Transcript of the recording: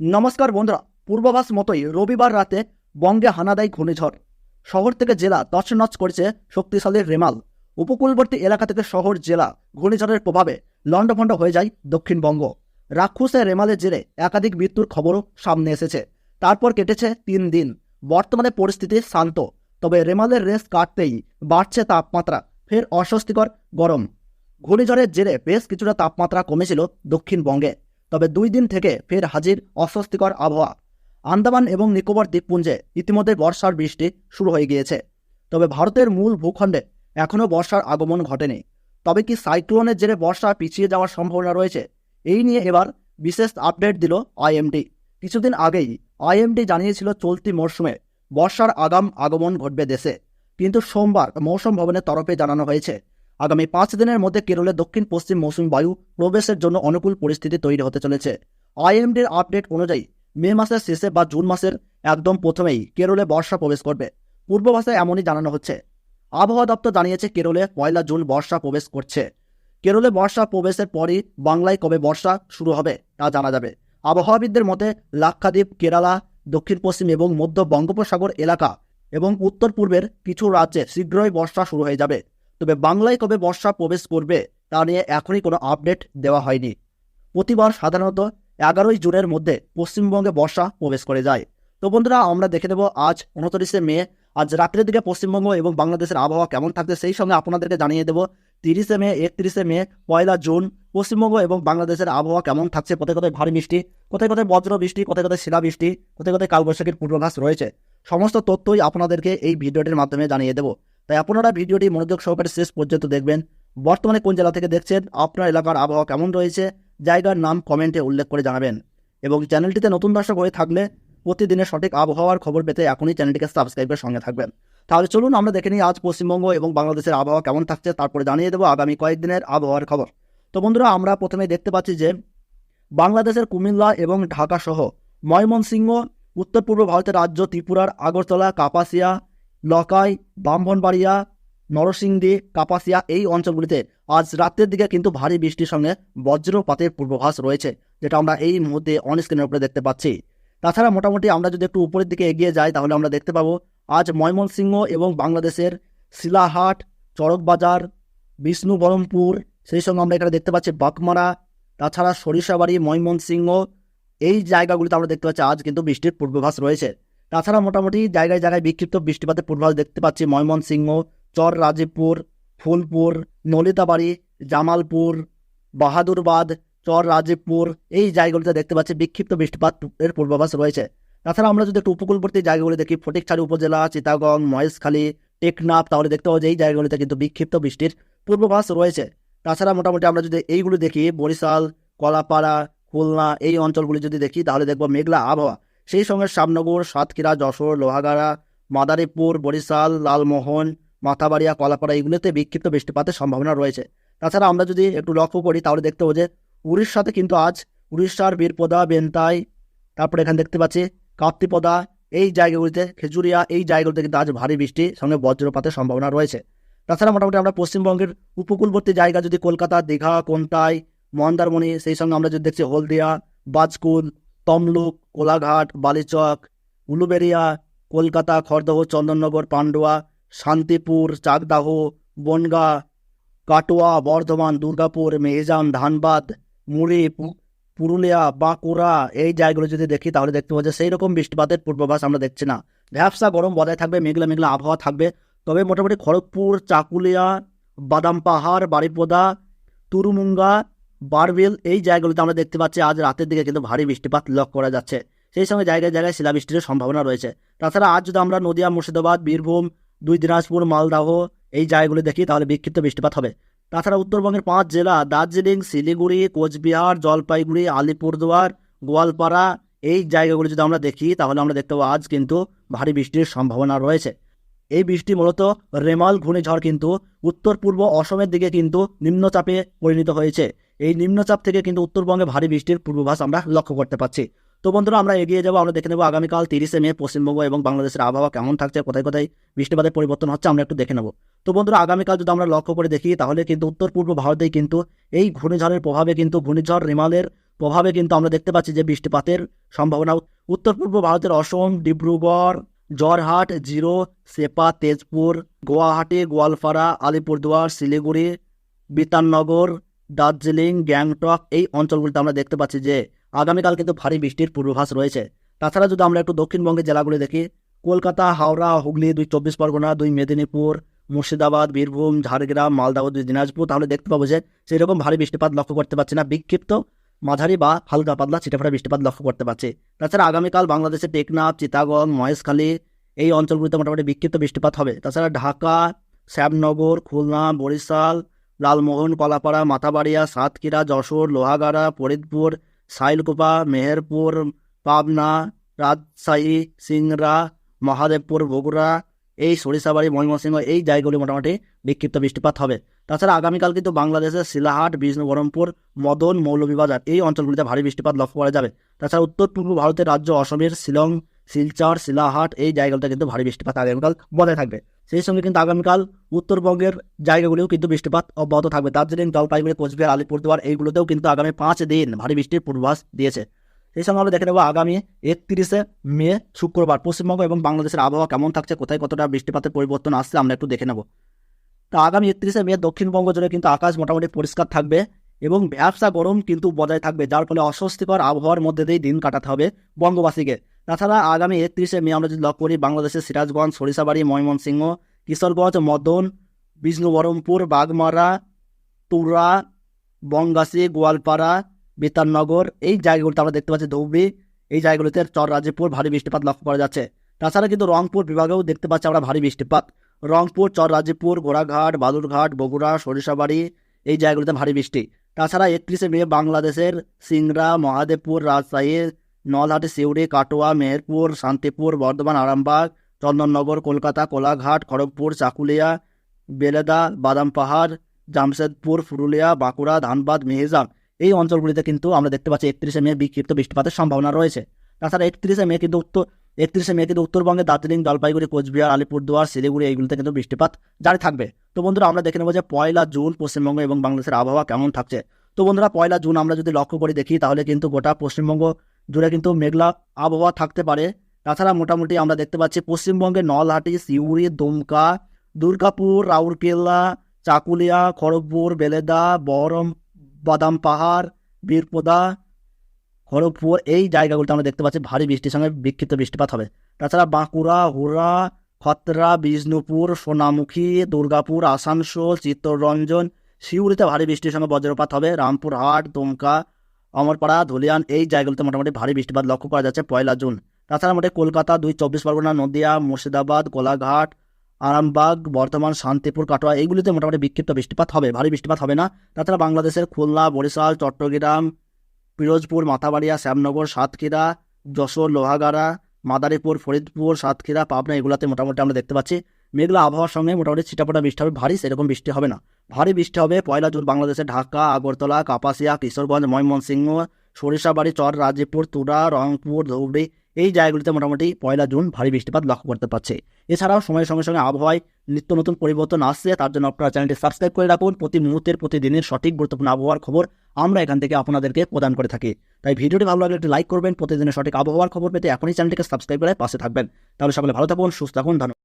নমস্কার বন্ধুরা, পূর্বাভাস মতোই রবিবার রাতে বঙ্গে হানাদাই ঘূর্ণিঝড়। শহর থেকে জেলা তছনছ করেছে শক্তিশালী রেমাল। উপকূলবর্তী এলাকা থেকে শহর, জেলা ঘূর্ণিঝড়ের প্রভাবে লণ্ডভণ্ড হয়ে যায় দক্ষিণবঙ্গ। রাক্ষসে রেমালের জেরে একাধিক মৃত্যুর খবরও সামনে এসেছে। তারপর কেটেছে তিন দিন। বর্তমানে পরিস্থিতি শান্ত। তবে রেমালের রেস কাটতেই বাড়ছে তাপমাত্রা, ফের অস্বস্তিকর গরম। ঘূর্ণিঝড়ের জেরে বেশ কিছুটা তাপমাত্রা কমেছিল দক্ষিণবঙ্গে। তবে দুই দিন থেকে ফের হাজির অস্বস্তিকর আবহাওয়া। আন্দামান এবং নিকোবর দ্বীপপুঞ্জে ইতিমধ্যে বর্ষার বৃষ্টি শুরু হয়ে গিয়েছে। তবে ভারতের মূল ভূখণ্ডে এখনও বর্ষার আগমন ঘটেনি। তবে কি সাইক্লোনের জেরে বর্ষা পিছিয়ে যাওয়ার সম্ভাবনা রয়েছে? এই নিয়ে এবার বিশেষ আপডেট দিল আইএমডি। কিছুদিন আগেই আইএমডি জানিয়েছিল চলতি মরশুমে বর্ষার আগাম আগমন ঘটবে দেশে। কিন্তু সোমবার মৌসুম ভবনের তরফে জানানো হয়েছে আগামী পাঁচ দিনের মধ্যে কেরলে দক্ষিণ পশ্চিম মৌসুমী বায়ু প্রবেশের জন্য অনুকূল পরিস্থিতি তৈরি হতে চলেছে। আইএমডির আপডেট অনুযায়ী মে মাসের শেষে বা জুন মাসের একদম প্রথমেই কেরলে বর্ষা প্রবেশ করবে। পূর্বভাষায় এমনই জানানো হচ্ছে। আবহাওয়া দপ্তর জানিয়েছে কেরলে পয়লা জুন বর্ষা প্রবেশ করছে। কেরলে বর্ষা প্রবেশের পরই বাংলায় কবে বর্ষা শুরু হবে তা জানা যাবে। আবহাওয়াবিদদের মতে, লাক্ষাদ্বীপ, কেরালা দক্ষিণ পশ্চিম এবং মধ্য বঙ্গোপসাগর এলাকা এবং উত্তর পূর্বের কিছু রাজ্যে শীঘ্রই বর্ষা শুরু হয়ে যাবে। তবে বাংলায় কবে বর্ষা প্রবেশ করবে তা নিয়ে এখনই কোনো আপডেট দেওয়া হয়নি। প্রতিবার সাধারণত এগারোই জুনের মধ্যে পশ্চিমবঙ্গে বর্ষা প্রবেশ করে যায়। তো বন্ধুরা, আমরা দেখে দেব আজ উনত্রিশে মে। আজ রাত্রের দিকে পশ্চিমবঙ্গ এবং বাংলাদেশের আবহাওয়া কেমন থাকছে সেই সঙ্গে আপনাদেরকে জানিয়ে দেব, তিরিশে মে, একত্রিশে মে, পয়লা জুন, পশ্চিমবঙ্গ এবং বাংলাদেশের আবহাওয়া কেমন থাকছে, কোথায় কোথায় ভারী বৃষ্টি, কোথায় কোথায় বজ্র বৃষ্টি, কোথায় কোথায় শিলা বৃষ্টি, কোথায় কোথায় কালবৈশাখীর পূর্বাভাস রয়েছে। সমস্ত তথ্যই আপনাদেরকে এই ভিডিওটির মাধ্যমে জানিয়ে দেব। তাই আপনারা ভিডিওটি মনোযোগ সহকারে শেষ পর্যন্ত দেখবেন। বর্তমানে কোন জেলা থেকে দেখছেন, আপনার এলাকার আবহাওয়া কেমন রয়েছে, জায়গার নাম কমেন্টে উল্লেখ করে জানাবেন এবং চ্যানেলটিতে নতুন দর্শক হয়ে থাকলে প্রতিদিনের সঠিক আবহাওয়ার খবর পেতে এখনই চ্যানেলটিকে সাবস্ক্রাইবের সঙ্গে থাকবেন। তাহলে চলুন আমরা দেখে নিই আজ পশ্চিমবঙ্গ এবং বাংলাদেশের আবহাওয়া কেমন থাকছে, তারপরে জানিয়ে দেবো আগামী কয়েকদিনের আবহাওয়ার খবর। তো বন্ধুরা, আমরা প্রথমে দেখতে পাচ্ছি যে বাংলাদেশের কুমিল্লা এবং ঢাকা সহ ময়মনসিংহ উত্তর পূর্ব ভারতের রাজ্য, ত্রিপুরার আগরতলা, কাপাসিয়া লকাই, ব্রাহ্মণবাড়িয়া, নরসিংদী, কাপাসিয়া এই অঞ্চলগুলিতে আজ রাতের দিকে কিন্তু ভারী বৃষ্টির সঙ্গে বজ্রপাতের পূর্বাভাস রয়েছে, যেটা আমরা এই মুহূর্তে অন স্ক্রিনের উপরে দেখতে পাচ্ছি। তাছাড়া মোটামুটি আমরা যদি একটু উপরের দিকে এগিয়ে যাই, তাহলে আমরা দেখতে পাবো আজ ময়মনসিংহ এবং বাংলাদেশের শিলাহাট চরকবাজার বিষ্ণু বরমপুর সেই সঙ্গে আমরা এখানে দেখতে পাচ্ছি বাকমারা, তাছাড়া সরিষাবাড়ি, ময়মনসিংহ, এই জায়গাগুলিতে আমরা দেখতে পাচ্ছি আজ কিন্তু বৃষ্টির পূর্বাভাস রয়েছে। তাছাড়া মোটামুটি জায়গায় জায়গায় বিক্ষিপ্ত বৃষ্টিপাতের পূর্বাভাস দেখতে পাচ্ছি। ময়মনসিংহ চর রাজীবপুর ফুলপুর, নলিতাবাড়ি, জামালপুর, বাহাদুরবাদ চর রাজীবপুর এই জায়গাগুলিতে দেখতে পাচ্ছি বিক্ষিপ্ত বৃষ্টিপাত এর পূর্বাভাস রয়েছে। তাছাড়া আমরা যদি একটু উপকূলবর্তী জায়গাগুলি দেখি, ফটিকছড়ি উপজেলা, চিতাগং, মহেশখালী, টেকনাফ, তাহলে দেখতে পাবো যে এই জায়গাগুলিতে কিন্তু বিক্ষিপ্ত বৃষ্টির পূর্বাভাস রয়েছে। তাছাড়া মোটামুটি আমরা যদি এইগুলো দেখি, বরিশাল, কলাপাড়া, খুলনা, এই অঞ্চলগুলি যদি দেখি, তাহলে দেখব মেঘলা আবহাওয়া। সেই সঙ্গে শ্যামনগর সাতক্ষীরা, যশোর, লোহাগাড়া, মাদারীপুর, বরিশাল, লালমোহন, মাথাবাড়িয়া, কলাপাড়া এগুলোতে বিক্ষিপ্ত বৃষ্টিপাতের সম্ভাবনা রয়েছে। তাছাড়া আমরা যদি একটু লক্ষ্য করি, তাহলে দেখতে পাবো যে উড়িষ্যাতে কিন্তু আজ উড়িষ্যার বীরপদা, বেন্তাই, তারপরে এখানে দেখতে পাচ্ছি কাপ্তিপদা, এই জায়গাগুলিতে খেজুরিয়া, এই জায়গাগুলিতে কিন্তু আজ ভারী বৃষ্টি, সঙ্গে বজ্রপাতের সম্ভাবনা রয়েছে। তাছাড়া মোটামুটি আমরা পশ্চিমবঙ্গের উপকূলবর্তী জায়গা যদি কলকাতা, দীঘা কোনতাই মন্দারমণি, সেই সঙ্গে আমরা যদি দেখছি হলদিয়া, বাজকুল তমলুক, কোলাঘাট, বালিচক উলুবেরিয়া কলকাতা, খড়দহ, চন্দননগর, পান্ডুয়া, শান্তিপুর, চাকদাহ, বনগা, কাটোয়া, বর্ধমান, দুর্গাপুর মেহজাম ধানবাদ, মুড়ি পুরুলিয়া, বাঁকুড়া, এই জায়গাগুলো যদি দেখি তাহলে দেখতে পাবো যে সেই রকম বৃষ্টিপাতের পূর্বাভাস আমরা দেখছি না। ভ্যাবসা গরম, বজায় থাকবে, মেঘলা মেঘলা আবহাওয়া থাকবে। তবে মোটামুটি খড়গপুর, চাকুলিয়া, বাদাম পাহাড় বাড়িপোদা তুরুমুঙ্গা বারবিল এই জায়গাগুলিতে আমরা দেখতে পাচ্ছি আজ রাতের দিকে কিন্তু ভারী বৃষ্টিপাত লক্ষ্য করা যাচ্ছে। সেই সঙ্গে জায়গায় জায়গায় শিলাবৃষ্টির সম্ভাবনা রয়েছে। তাছাড়া আজ যদি আমরা নদিয়া, মুর্শিদাবাদ, বীরভূম, দুই দিনাজপুর, মালদাহ এই জায়গাগুলি দেখি, তাহলে বিক্ষিপ্ত বৃষ্টিপাত হবে। তাছাড়া উত্তরবঙ্গের পাঁচ জেলা, দার্জিলিং, শিলিগুড়ি, কোচবিহার, জলপাইগুড়ি, আলিপুরদুয়ার, গোয়ালপাড়া এই জায়গাগুলি যদি আমরা দেখি, তাহলে আমরা দেখতে পাবো আজ কিন্তু ভারী বৃষ্টির সম্ভাবনা রয়েছে। এই বৃষ্টি মূলত রেমাল, ঘূর্ণিঝড় কিন্তু উত্তর পূর্ব অসমের দিকে কিন্তু নিম্নচাপে পরিণত হয়েছে। এই নিম্নচাপ থেকে কিন্তু উত্তরবঙ্গে ভারী বৃষ্টির পূর্বাভাস আমরা লক্ষ্য করতে পারছি তো বন্ধুরা, আমরা এগিয়ে যাব, আমরা দেখে নেব আগামীকাল তিরিশে মে পশ্চিমবঙ্গ এবং বাংলাদেশের আবহাওয়া কেমন থাকছে, কোথায় কোথায় বৃষ্টিপাতের পরিবর্তন হচ্ছে, আমরা একটু দেখে নেব। তো বন্ধুরা, আগামীকাল যদি আমরা লক্ষ্য করে দেখি, তাহলে কিন্তু উত্তর পূর্ব ভারতেই কিন্তু এই ঘূর্ণিঝড়ের প্রভাবে কিন্তু ঘূর্ণিঝড় রিমালের প্রভাবে কিন্তু আমরা দেখতে পাচ্ছি যে বৃষ্টিপাতের সম্ভাবনা। উত্তর পূর্ব ভারতের অসম, ডিব্রুগড় জরহাট জিরো, সেপা, তেজপুর, গুয়াহাটি, গোয়ালপাড়া, আলিপুরদুয়ার, শিলিগুড়ি, বিতাননগর দার্জিলিং, গ্যাংটক এই অঞ্চলগুলিতে আমরা দেখতে পাচ্ছি যে আগামীকাল কিন্তু ভারী বৃষ্টির পূর্বাভাস রয়েছে। তাছাড়া যদি আমরা একটু দক্ষিণবঙ্গের জেলাগুলি দেখি, কলকাতা, হাওড়া, হুগলি, দুই চব্বিশ পরগনা, দুই মেদিনীপুর, মুর্শিদাবাদ, বীরভূম, ঝাড়গ্রাম, মালদা ও দুই দিনাজপুর, তাহলে দেখতে পাবো যে সেই রকম ভারী বৃষ্টিপাত লক্ষ্য করতে পারছি না। বিক্ষিপ্ত মাঝারি বা হালকা পাতলা ছিটেফোঁটা বৃষ্টিপাত লক্ষ্য করতে পারছি। তাছাড়া আগামীকাল বাংলাদেশের টেকনাফ চিতাগং মহেশখালী এই অঞ্চলগুলিতে মোটামুটি বিক্ষিপ্ত বৃষ্টিপাত হবে। তাছাড়া ঢাকা, শ্যামনগর, খুলনা, বরিশাল লালমোহন, কলাপাড়া, মাথাবাড়িয়া, সাতক্ষীরা, যশোর, লোহাগাড়া, ফরিদপুর, সাইলকুপা, মেহেরপুর, পাবনা, রাজশাহী সিংরা মহাদেবপুর, বগুড়া, এই সরিষাবাড়ি, ময়মনসিংহ, এই জায়গাগুলি মোটামুটি বিক্ষিপ্ত বৃষ্টিপাত হবে। তাছাড়া আগামীকাল কিন্তু বাংলাদেশের শিলাহাট, বিষ্ণুবরমপুর, মদন, মৌলভীবাজার এই অঞ্চলগুলিতে ভারী বৃষ্টিপাত লক্ষ্য করা যাবে। তাছাড়া উত্তর পূর্ব ভারতের রাজ্য অসমের শিলং শিলচর, শিলাহাট এই জায়গাগুলোতে কিন্তু ভারী বৃষ্টিপাত আগামীকাল বজায় থাকবে। সেই সঙ্গে কিন্তু আগামীকাল উত্তরবঙ্গের জায়গাগুলিও কিন্তু বৃষ্টিপাত অব্যাহত থাকবে। দার্জিলিং, জলপাইগুড়ি, কোচবিহার, আলিপুরদুয়ার এইগুলোতেও কিন্তু আগামী পাঁচ দিন ভারী বৃষ্টির পূর্বাভাস দিয়েছে। সেই সঙ্গে আমরা দেখে নেব আগামী একত্রিশে মে, শুক্রবার পশ্চিমবঙ্গ এবং বাংলাদেশের আবহাওয়া কেমন থাকছে, কোথায় কতটা বৃষ্টিপাতের পরিবর্তন আসছে আমরা একটু দেখে নেব। তা আগামী একত্রিশে মে দক্ষিণবঙ্গ জুড়ে কিন্তু আকাশ মোটামুটি পরিষ্কার থাকবে এবং ব্যবসা গরম কিন্তু বজায় থাকবে, যার ফলে অস্বস্তিকর আবহাওয়ার মধ্যে দিয়েই দিন কাটাতে হবে বঙ্গবাসীকে। তাছাড়া আগামী একত্রিশে মে আমরা যদি লক্ষ্য করি, বাংলাদেশের সিরাজগঞ্জ, সরিষাবাড়ি, ময়মনসিংহ, কিশোরগঞ্জ, মদন, বিষ্ণুবরমপুর, বাগমারা, তুরা, বনগাছি, গোয়ালপাড়া, বিতাননগর, এই জায়গাগুলোতে আমরা দেখতে পাচ্ছি ধৌবি এই জায়গাগুলিতে চর রাজীবপুর ভারী বৃষ্টিপাত লক্ষ্য করা যাচ্ছে। তাছাড়া কিন্তু রংপুর বিভাগেও দেখতে পাচ্ছি আমরা ভারী বৃষ্টিপাত। রংপুর চর রাজীবপুর গোড়াঘাট, বালুরঘাট, বগুড়া, সরিষাবাড়ি, এই জায়গাগুলিতে ভারী বৃষ্টি। তাছাড়া একত্রিশে মে বাংলাদেশের সিংড়া, মহাদেবপুর, রাজশাহী নলহাটি, সিউড়ি, কাটোয়া, মেহেরপুর, শান্তিপুর, বর্ধমান, আরামবাগ, চন্দননগর, কলকাতা, কোলাঘাট, খড়গপুর, চাকুলিয়া, বেলেদা বাদাম পাহাড় জামশেদপুর, পুরুলিয়া, বাঁকুড়া, ধানবাদ, মেহেজাম। এই অঞ্চলগুলিতে কিন্তু আমরা দেখতে পাচ্ছি একত্রিশে মে বিক্ষিপ্ত বৃষ্টিপাতের সম্ভাবনা রয়েছে। তাছাড়া একত্রিশে মে কিন্তু উত্তর, একত্রিশে মে কিন্তু উত্তরবঙ্গে দার্জিলিং, জলপাইগুড়ি, কোচবিহার, আলিপুরদুয়ার, শিলিগুড়ি এইগুলিতে কিন্তু বৃষ্টিপাত জারি থাকবে। তো বন্ধুরা আমরা দেখে নেব যে পয়লা জুন পশ্চিমবঙ্গ এবং বাংলাদেশের আবহাওয়া কেমন থাকছে। তো বন্ধুরা পয়লা জুন আমরা যদি লক্ষ্য করে দেখি তাহলে কিন্তু গোটা পশ্চিমবঙ্গ জুড়ে কিন্তু মেঘলা আবহাওয়া থাকতে পারে। তাছাড়া মোটামুটি আমরা দেখতে পাচ্ছি পশ্চিমবঙ্গে নলহাটি, সিউড়ি, দুমকা, দুর্গাপুর, রাউরকেল্লা, চাকুলিয়া, খড়গপুর, বেলেদা, বহরম, বাদাম পাহাড়, বীরপদা, খড়গপুর, এই জায়গাগুলোতে আমরা দেখতে পাচ্ছি ভারী বৃষ্টির সঙ্গে বিক্ষিপ্ত বৃষ্টিপাত হবে। তাছাড়া বাঁকুড়া, হুড়া, খতরা, বিষ্ণুপুর, সোনামুখী, দুর্গাপুর, আসানসোল, চিত্তরঞ্জন শিউড়িতে ভারী বৃষ্টির সঙ্গে বজ্রপাত হবে। রামপুরহাট, দুমকা অমরপাড়া, ধুলিয়ান, এই জায়গাগুলোতে মোটামুটি ভারী বৃষ্টিপাত লক্ষ্য করা যাচ্ছে পয়লা জুন। তাছাড়া মোটে কলকাতা, দুই চব্বিশ পরগনা, নদিয়া, মুর্শিদাবাদ কোলাঘাট আরামবাগ, বর্তমান শান্তিপুর, কাটোয়া, এইগুলিতে মোটামুটি বিক্ষিপ্ত বৃষ্টিপাত হবে, ভারী বৃষ্টিপাত হবে না। তাছাড়া বাংলাদেশের খুলনা, বরিশাল, চট্টগ্রাম, পিরোজপুর, মাথাবাড়িয়া, শ্যামনগর, সাতক্ষীরা, যশোর, লোহাগাড়া, মাদারীপুর, ফরিদপুর, সাতক্ষীরা, পাবনা, এগুলোতে মোটামুটি আমরা দেখতে পাচ্ছি। মেঘলা আবহাওয়ার সঙ্গে মোটামুটি ছিটাপোটা বৃষ্টি হবে, ভারী সেরকম বৃষ্টি হবে না। ভারী বৃষ্টি হবে পয়লা জুন বাংলাদেশে ঢাকা, আগরতলা, কাপাসিয়া, কিশোরগঞ্জ, ময়মনসিংহ, সরিষাবাড়ি, চর, রাজীবপুর, তুরা, রংপুর, ধুবড়ি, এই জায়গাগুলিতে মোটামুটি পয়লা জুন ভারী বৃষ্টিপাত লক্ষ্য করতে পারছে। এছাড়াও সময়ের সঙ্গে সঙ্গে আবহাওয়ায় নিত্য নতুন পরিবর্তন আসছে, তার জন্য আপনারা চ্যানেলটি সাবস্ক্রাইব করে রাখুন। প্রতি মুহূর্তের, প্রতিদিনের সঠিক গুরুত্বপূর্ণ আবহাওয়ার খবর আমরা এখান থেকে আপনাদেরকে প্রদান করে থাকি। তাই ভিডিওটি ভালো লাগলে একটি লাইক করবেন, প্রতিদিনের সঠিক আবহাওয়ার খবর পেতে এখনই চ্যানেলটিকে সাবস্ক্রাইব করে পাশে থাকবেন। তাহলে সকলে ভালো থাকুন, সুস্থ থাকুন, ধন্যবাদ।